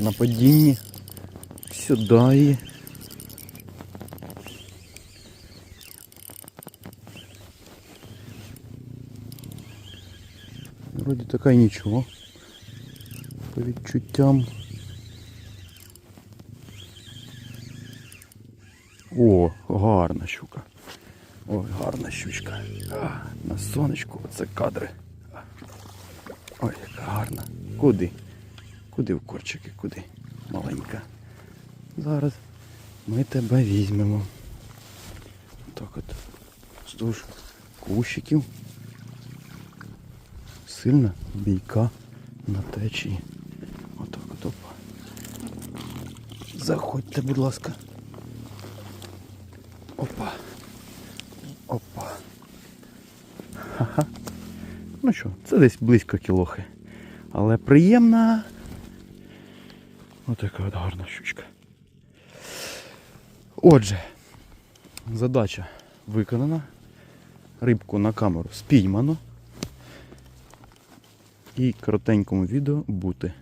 на падінні. Сюди. Вроді така й нічого. По відчуттям. О, гарна щука. Ой, гарна щучка. На сонечку оце кадри. Ой, яка гарна. Куди? Куди в корчики? Куди? Маленька. Зараз ми тебе візьмемо. Так от. Вздовж кущиків. Сильна бійка на течії. Отак от опа. Заходьте, будь ласка. Опа. Опа. Ха-ха. Ну що, це десь близько кілохи. Але приємна. Отака от гарна щучка. Отже, задача виконана. Рибку на камеру спіймано. І коротенькому відео бути.